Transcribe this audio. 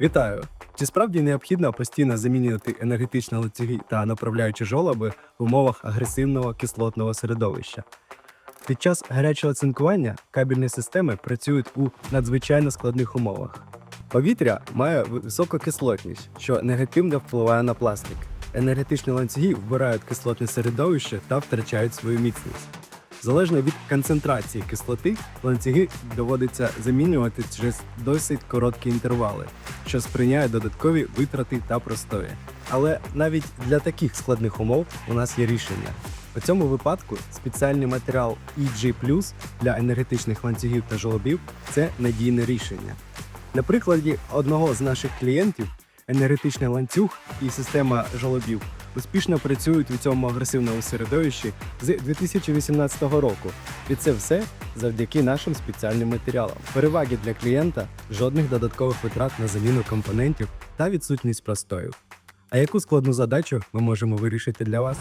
Вітаю! Чи справді необхідно постійно замінювати енергетичні ланцюги та направляючі жолоби в умовах агресивного кислотного середовища? Під час гарячого цинкування кабельні системи працюють у надзвичайно складних умовах. Повітря має високу кислотність, що негативно впливає на пластик. Енергетичні ланцюги вбирають кислотне середовище та втрачають свою міцність. Залежно від концентрації кислоти, ланцюги доводиться замінювати через досить короткі інтервали, що сприяє додаткові витрати та простої. Але навіть для таких складних умов у нас є рішення. У цьому випадку спеціальний матеріал EG для енергетичних ланцюгів та жолобів це надійне рішення. На прикладі одного з наших клієнтів енергетичний ланцюг і система жолобів успішно працюють у цьому агресивному середовищі з 2018 року. І це все завдяки нашим спеціальним матеріалам. Переваги для клієнта жодних додаткових витрат на заміну компонентів та відсутність простою. А яку складну задачу ми можемо вирішити для вас?